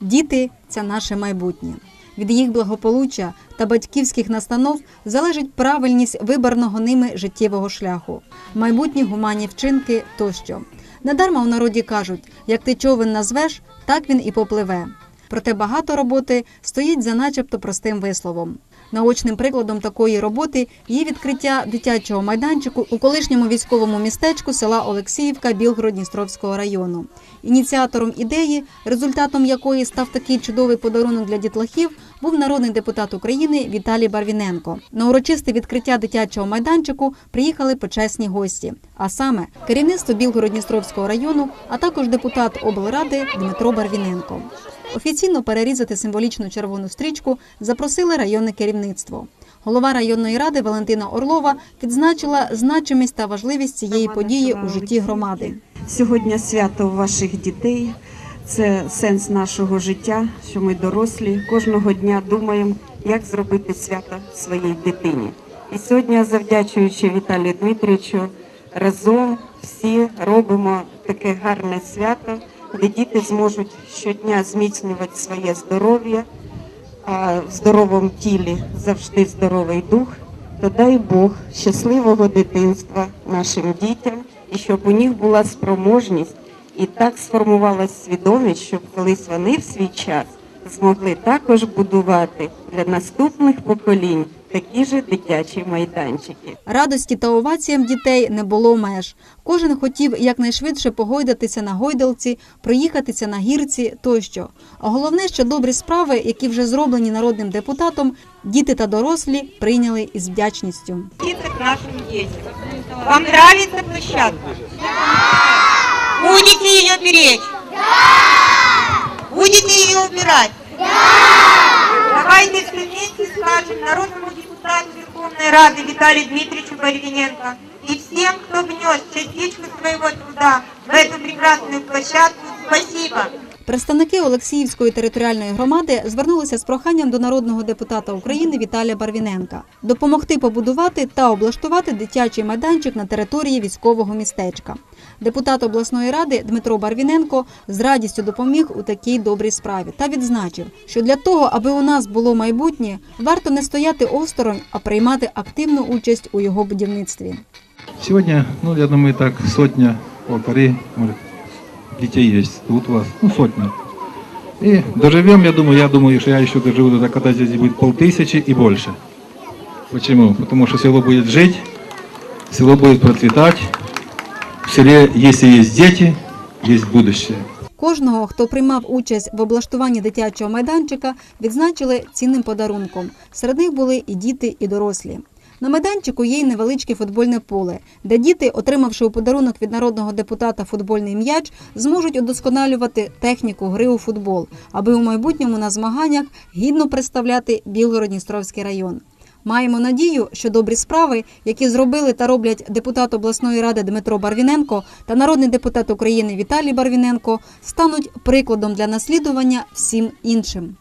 Діти це наше майбутнє. Від їх благополуччя та батьківських настанов залежить правильність вибраного ними життєвого шляху, майбутні гуманні вчинки тощо. Недарма в народі кажуть: як ти човен назвеш, так він і попливе. Проте багато роботи стоїть за начебто простим висловом. Наочним прикладом такої роботи є відкриття дитячого майданчику у колишньому військовому містечку села Олексіївка Білгород-Дністровського району. Ініціатором ідеї, результатом якої став такий чудовий подарунок для дітлахів, був народний депутат України Віталій Барвіненко. На урочисте відкриття дитячого майданчику приїхали почесні гості, а саме керівництво Білгород-Дністровського району, а також депутат облради Дмитро Барвіненко. Офіційно перерізати символічну червону стрічку запросили районне керівництво. Голова районної ради Валентина Орлова відзначила значимість та важливість цієї події у житті громади. Сьогодні свято ваших дітей. Це сенс нашого життя, що ми дорослі кожного дня думаємо, як зробити свято своїй дитині. І сьогодні, завдячуючи Віталію Дмитричу, разом всі робимо таке гарне свято, де діти зможуть щодня зміцнювати своє здоров'я, а в здоровому тілі завжди здоровий дух. То дай Бог щасливого дитинства нашим дітям і щоб у них була спроможність і так сформувалась свідомість, щоб колись вони в свій час змогли також будувати для наступних поколінь такі ж дитячі майданчики. Радості та оваціям дітей не було меж. Кожен хотів якнайшвидше погойдатися на гойдалці, проїхатися на гірці тощо. А головне, що добрі справи, які вже зроблені народним депутатом, діти та дорослі прийняли із вдячністю. к нашим детям. Вам нравится площадка? Да! Будете ее беречь? Да! Будете? Да! Давайте вместе скажем народному депутату Верховной Рады Виталию Дмитриевичу Борвиненко и всем, кто внес частичку своего труда в эту прекрасную площадку, спасибо. Представники Олексіївської територіальної громади звернулися з проханням до народного депутата України Віталія Барвіненка допомогти побудувати та облаштувати дитячий майданчик на території військового містечка. Депутат обласної ради Дмитро Барвіненко з радістю допоміг у такій добрій справі та відзначив, що для того, аби у нас було майбутнє, варто не стояти осторонь, а приймати активну участь у його будівництві. Сегодня, ну, я думаю, так сотня, может, детей есть тут у вас, ну, сотня. И доживем, я думаю, я думаю, что я еще доживу до когда здесь будет полтысячи и больше. Почему? Потому что село будет жить, село будет процветать, в селе, если есть дети, есть будущее. Кожного, хто приймав участь в облаштуванні дитячого майданчика, відзначили цінним подарунком. Серед них були і діти, і дорослі. На майданчику є й невеличке футбольне поле, де діти, отримавши у подарунок від народного депутата футбольний м'яч, зможуть удосконалювати техніку гри у футбол, аби у майбутньому на змаганнях гідно представляти Білгород-Дністровський район. Маємо надію, що добрі справи, які зробили та роблять депутат обласної ради Дмитро Барвіненко та народний депутат України Віталій Барвіненко, стануть прикладом для наслідування всім іншим.